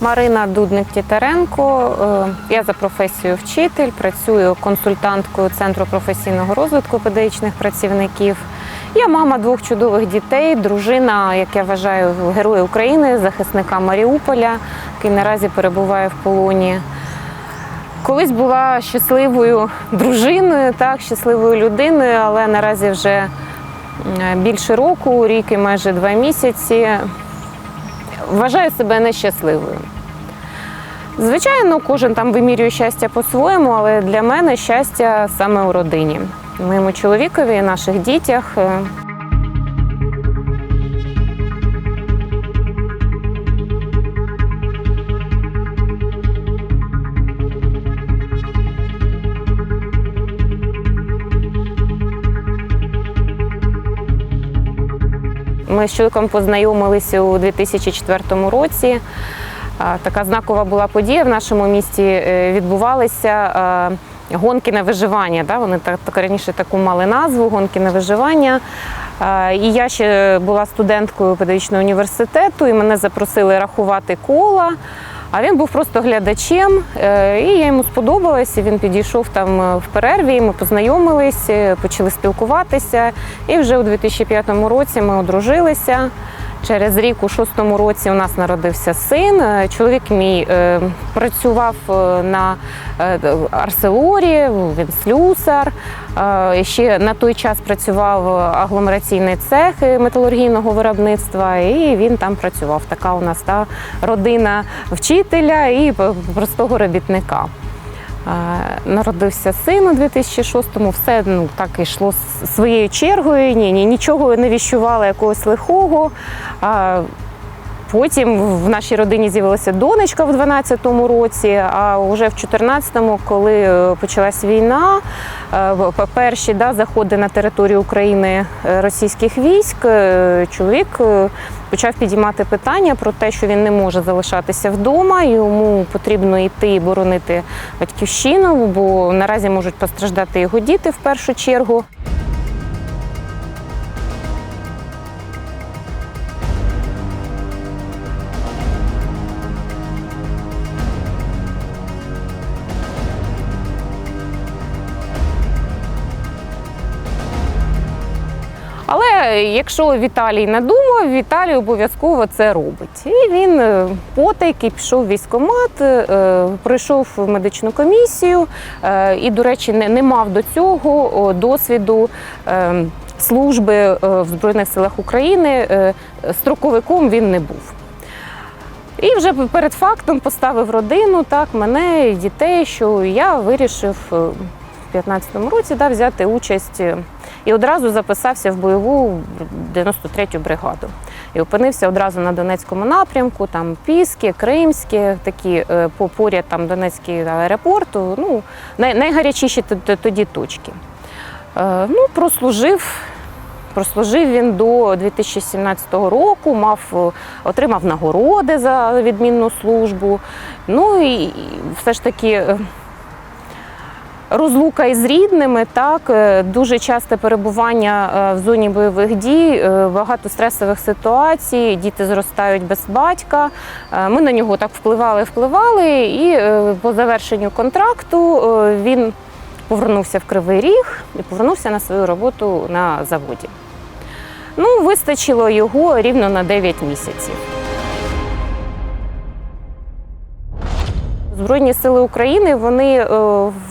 Марина Дудник Тітаренко. Е, Я за професією вчитель, працюю консультанткою Центру професійного розвитку педагогічних працівників. Я мама двох чудових дітей, дружина, як я вважаю, героя України, захисника Маріуполя, який наразі перебуває в полоні. Колись була щасливою дружиною, так, щасливою людиною, але наразі вже більше року, рік і майже два місяці вважаю себе нещасливою. Звичайно, кожен там вимірює щастя по-своєму, але для мене щастя саме у родині, моєму чоловікові наших дітях. Е, Ми з чоловіком познайомилися у 2004 році. Така знакова була подія в нашому місті. Е, Відбувалися гонки на виживання. Да? Вони так, раніше таку мали назву гонки на виживання. І я ще була студенткою педагогічного університету, і мене запросили рахувати кола. А він був просто глядачем, е, і я йому сподобалась. і Він підійшов там е, в перерві. Ми познайомились, почали спілкуватися. І вже у 2005 році ми одружилися. Через рік, у шостому році, у нас народився син. Е, Чоловік мій е, працював е, на Арселорі, він слюсар. Ще на той час працював агломераційний цех металургійного виробництва, і він там працював. Така у нас та родина вчителя і простого робітника. Народився син у 2006-му, все ну, так йшло своєю чергою. Ні, ні, нічого не віщувала якогось лихого. Потім в нашій родині з'явилася донечка в 12-му році, а вже в 14-му, коли е, почалась війна, е, перші да, заходи на територію України е, російських військ, чоловік почав підіймати питання про те, що він не може залишатися вдома, йому потрібно йти і боронити батьківщину, бо наразі можуть постраждати його діти в першу чергу. Якщо Віталій надумав, Віталій обов'язково це робить. І він е, потайки пішов в військкомат, е, пройшов медичну комісію е, і, до речі, не, мав до цього досвіду. е, Служби е, в Збройних силах України е, строковиком він не був. І вже перед фактом поставив родину, так, мене дітей, що я вирішив е, в 2015 році да, взяти участь е, і одразу записався в бойову 93-ю бригаду. І опинився одразу на Донецькому напрямку, там Піски, Кримське, такі е, поряд там Донецький аеропорт, ну, найгарячіші тоді точки. Е, Ну, прослужив. Прослужив він до 2017 року, мав, отримав нагороди за відмінну службу. Ну і і все ж таки е, розлука із рідними, так, е, дуже часте перебування е, в зоні бойових дій, е, багато стресових ситуацій, діти зростають без батька. Ми на нього так впливали, впливали, і по завершенню контракту він повернувся в Кривий Ріг і повернувся на свою роботу на заводі. Ну, вистачило його рівно на 9 місяців. Збройні сили України вони е,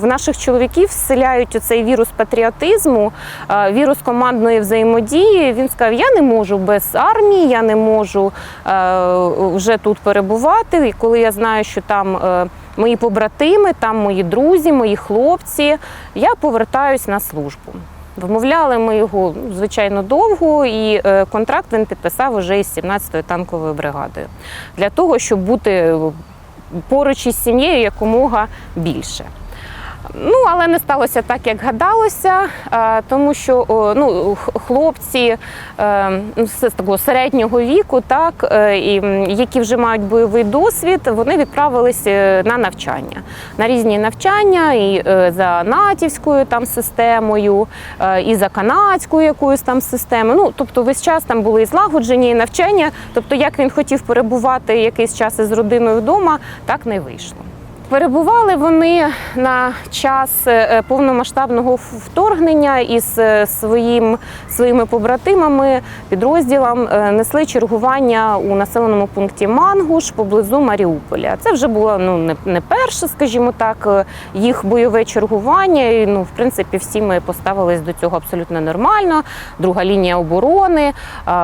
в наших чоловіків вселяють цей вірус патріотизму, е, вірус командної взаємодії. Він сказав: я не можу без армії, я не можу е, вже тут перебувати. І коли я знаю, що там мої побратими, там мої друзі, мої хлопці, я повертаюсь на службу. Вмовляли ми його звичайно довго, і контракт він підписав уже із 17-ю танковою бригадою для того, щоб бути поруч із сім'єю якомога більше. Ну, але не сталося так, як гадалося, е, тому що ну, хлопці е, ну, з такого середнього віку, так, е, і, які вже мають бойовий досвід, вони відправились на навчання, на різні навчання, і за натівською там системою, і за канадською якоюсь там системою. Ну, тобто весь час там були і злагоджені і навчання. Тобто, як він хотів перебувати якийсь час із родиною вдома, так не вийшло. Перебували вони на час е, повномасштабного вторгнення із е, своїм, своїми побратимами, підрозділом е, несли чергування у населеному пункті Мангуш поблизу Маріуполя. Це вже було ну не, перше, скажімо так, е, їх бойове чергування. І, ну, в принципі, всі ми поставились до цього абсолютно нормально. Друга лінія оборони,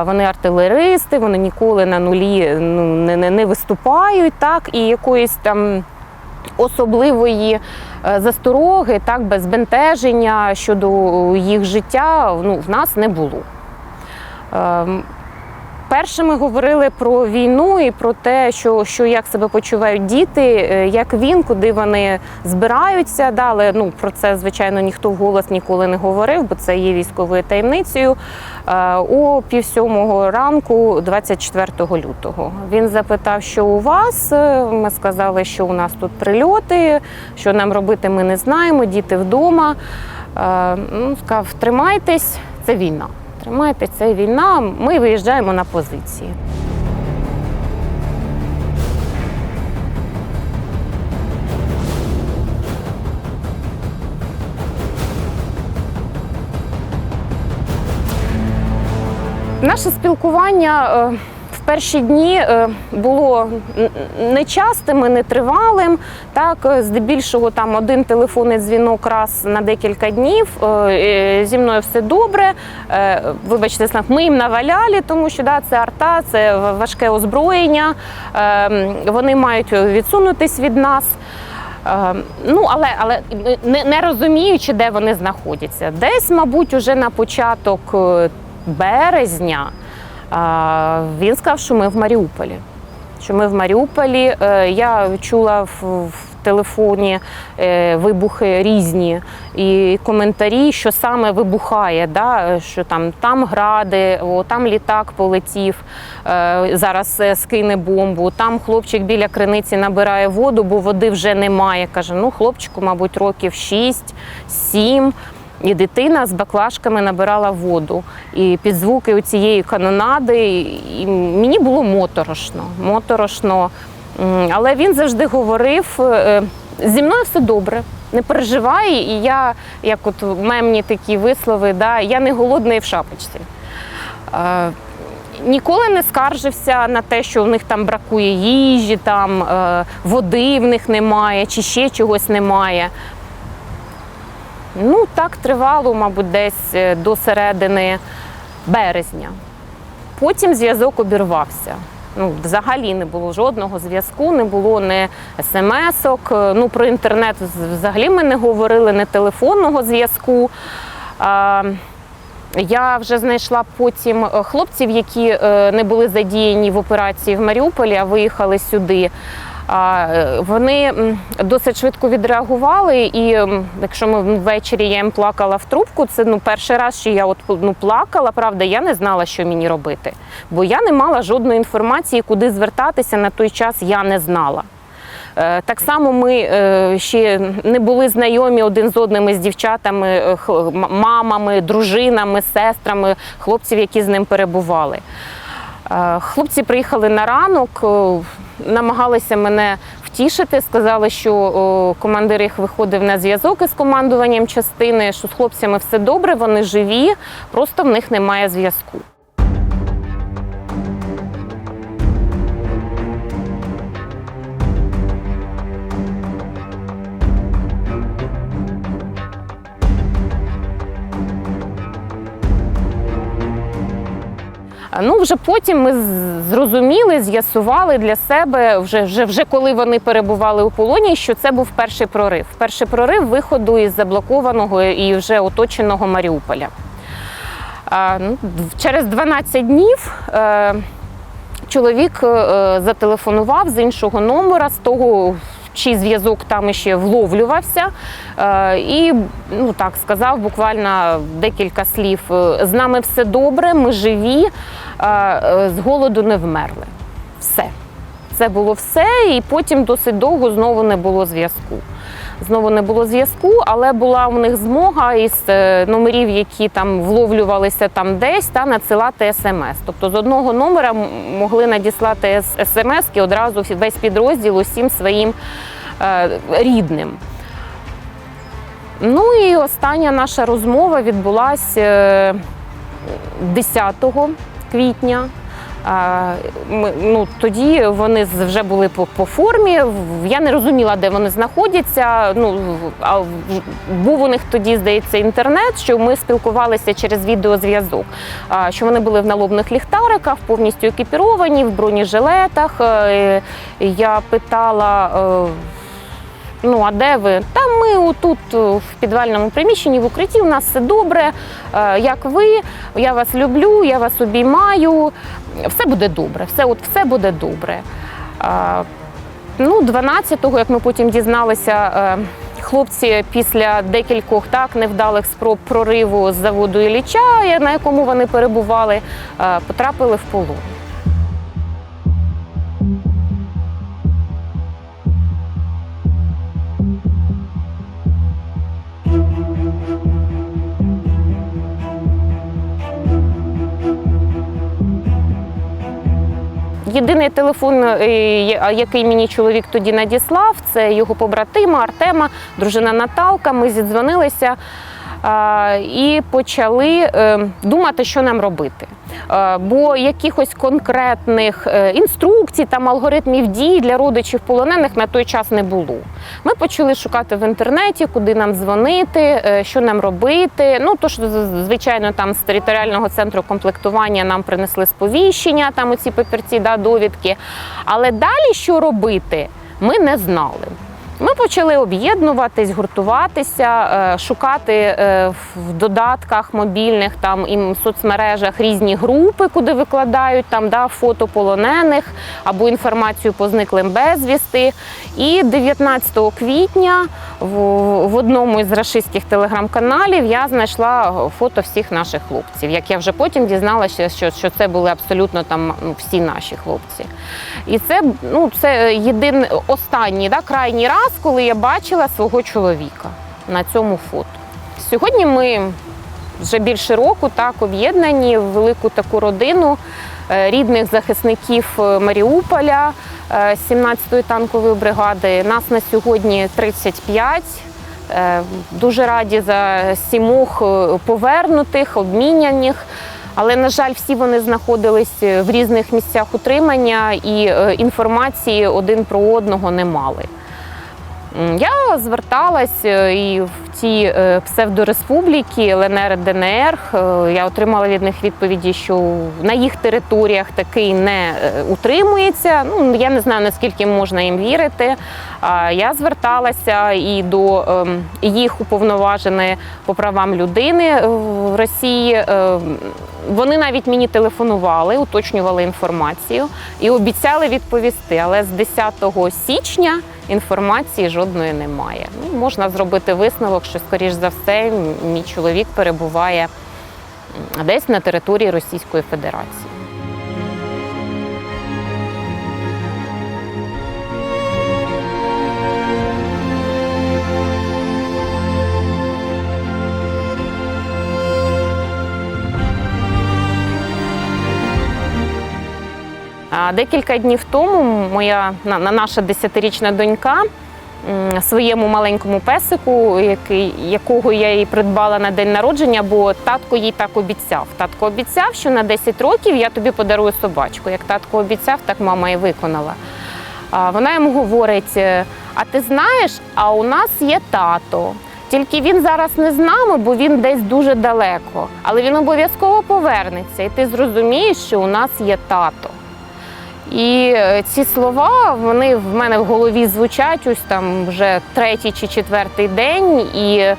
вони артилеристи, вони ніколи на нулі ну, не, не, не виступають, так і якоїсь там особливої е, застороги, так, без бентеження щодо їх життя ну, в нас не було. Ем, Перше ми говорили про війну і про те, що, що як себе почувають діти, е, як він, куди вони збираються. Да, але ну, про це, звичайно, ніхто вголос ніколи не говорив, бо це є військовою таємницею. Е, О пів сьомого ранку, 24 лютого. Він запитав, що у вас. Е, Ми сказали, що у нас тут прильоти, що нам робити, ми не знаємо, діти вдома. Ну, сказав, тримайтесь, це війна. Тримайтесь, це війна. Ми виїжджаємо на позиції. Наше спілкування е, перші дні е, було нечастим нетривалим. Так, е, здебільшого там один телефонний дзвінок раз на декілька днів. Е, Зі мною все добре. Вибачте, ми їм наваляли, тому що да, це арта, це важке озброєння. Вони мають відсунутись від нас. Ну, але, але не, розуміючи, де вони знаходяться. Десь, мабуть, уже на початок березня він сказав, що ми в Маріуполі. Що ми в Маріуполі. Е, Я чула в, телефоні е, вибухи різні і коментарі, що саме вибухає, да? що там, там гради, о, там літак полетів, е, зараз скине бомбу, там хлопчик біля криниці набирає воду, бо води вже немає. Каже, ну хлопчику, мабуть, років 6-7. І дитина з баклажками набирала воду. І під звуки цієї канонади і мені було моторошно. моторошно. Але він завжди говорив: е, зі мною все добре. Не переживай, і я, як от мемні такі вислови, да, я не голодний в шапочці. Е, Ніколи не скаржився на те, що в них там бракує їжі, там е, води в них немає, чи ще чогось немає. Ну, так тривало, мабуть, десь е, до середини березня. Потім зв'язок обірвався. Ну, взагалі не було жодного зв'язку, не було ні смс-ок. е, Ну, про інтернет взагалі ми не говорили, не телефонного зв'язку. Я вже знайшла потім е, хлопців, які не були задіяні в операції в Маріуполі, а виїхали сюди. Е, Вони досить швидко відреагували, і якщо ми ввечері я їм плакала в трубку, це ну перший раз, що я от ну плакала. Правда, я не знала, що мені робити, бо я не мала жодної інформації, куди звертатися на той час. Я не знала. Е, Так само ми е, ще не були знайомі один з одним із дівчатами, мамами, дружинами, сестрами, хлопців, які з ним перебували. Хлопці приїхали на ранок, намагалися мене втішити, сказали, що командир їх виходив на зв'язок із командуванням частини, що з хлопцями все добре, вони живі, просто в них немає зв'язку. Ну, вже потім ми зрозуміли, з'ясували для себе, вже, вже, вже коли вони перебували у полоні, що це був перший прорив. Перший прорив виходу із заблокованого і вже оточеного Маріуполя. Ну, через 12 днів е, чоловік е, зателефонував з іншого номера, з того, чи зв'язок там ще вловлювався. Е, І ну так сказав буквально декілька слів: з нами все добре, ми живі, з голоду не вмерли. Все. Це було все, і потім досить довго знову не було зв'язку. Знову не було зв'язку, але була у них змога із е, номерів, які там вловлювалися там десь, та надсилати смс. Тобто з одного номера могли надіслати смс одразу весь підрозділ усім своїм е, рідним. Ну і остання наша розмова відбулася е, 10 квітня. Ну, тоді вони вже були по, по формі. Я не розуміла, де вони знаходяться. Ну, а був у них тоді, здається, інтернет, що ми спілкувалися через відеозв'язок. Що вони були в налобних ліхтариках, повністю екіпіровані, в бронежилетах. Е, Я питала. Ну, а де ви? Та ми отут е, в підвальному приміщенні в укритті. У нас все добре. Е, Як ви? Я вас люблю, я вас обіймаю. Все буде добре. Все, от все буде добре. Е, Ну, 12-го, як ми потім дізналися, хлопці після декількох так невдалих спроб прориву з заводу Ілліча, на якому вони перебували, потрапили в полон. Єдиний телефон, е, який мені чоловік тоді надіслав, це його побратима Артема, дружина Наталка. Ми зідзвонилися і почали е, думати, що нам робити. Бо якихось конкретних е, інструкцій, там алгоритмів дій для родичів полонених на той час не було. Ми почали шукати в інтернеті, куди нам дзвонити, е, що нам робити. Ну то ж, звичайно, там з територіального центру комплектування нам принесли сповіщення, там оці папірці, да, довідки. Але далі що робити, ми не знали. Ми почали об'єднуватись, гуртуватися, е, шукати е, в додатках мобільних там і в соцмережах різні групи, куди викладають там да, фото полонених або інформацію по зниклим безвісти. І 19 квітня в, одному із рашистських телеграм-каналів я знайшла фото всіх наших хлопців. Як я вже потім дізналася, що, що це були абсолютно там ну, всі наші хлопці. І це ну це єдиний останній да, крайній раз, коли я бачила свого чоловіка на цьому фото. Сьогодні ми вже більше року так об'єднані в велику таку родину е, рідних захисників е, Маріуполя е, 17-ї танкової бригади. Нас на сьогодні 35. Е, Дуже раді за сімох е, повернутих, обміняних. Але, на жаль, всі вони знаходились в різних місцях утримання і е, інформації один про одного не мали. Я зверталась е, і в ті е, псевдореспубліки ЛНР, ДНР. Е, Я отримала від них відповіді, що на їх територіях такий не утримується. Ну я не знаю наскільки можна їм вірити. Я зверталася і до ем, їх уповноваженої по правам людини в Росії. Вони навіть мені телефонували, уточнювали інформацію і обіцяли відповісти. Але з 10 січня інформації жодної немає. Ну, можна зробити висновок, що, скоріш за все, мій чоловік перебуває десь на території Російської Федерації. А Декілька днів тому моя на- на- наша десятирічна донька своєму маленькому песику, який, якого я їй придбала на день народження, бо татко їй так обіцяв. Татко обіцяв, що на 10 років я тобі подарую собачку. Як татко обіцяв, так мама і виконала. Вона йому говорить: е, а ти знаєш, а у нас є тато. Тільки він зараз не з нами, бо він десь дуже далеко. Але він обов'язково повернеться, і ти зрозумієш, що у нас є тато. І е, ці слова вони в мене в голові звучать ось там вже третій чи четвертий день, і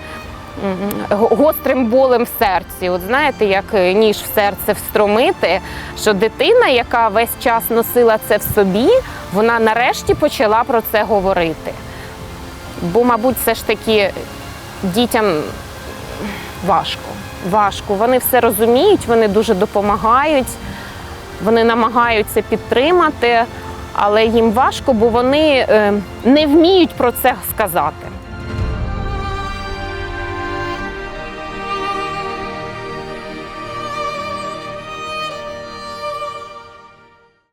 гострим болем в серці. От знаєте, як е, ніж в серце встромити, що дитина, яка весь час носила це в собі, вона нарешті почала про це говорити. Бо, мабуть, все ж таки дітям важко. Важко. Вони все розуміють, вони дуже допомагають, вони намагаються підтримати, але їм важко, бо вони е, не вміють про це сказати.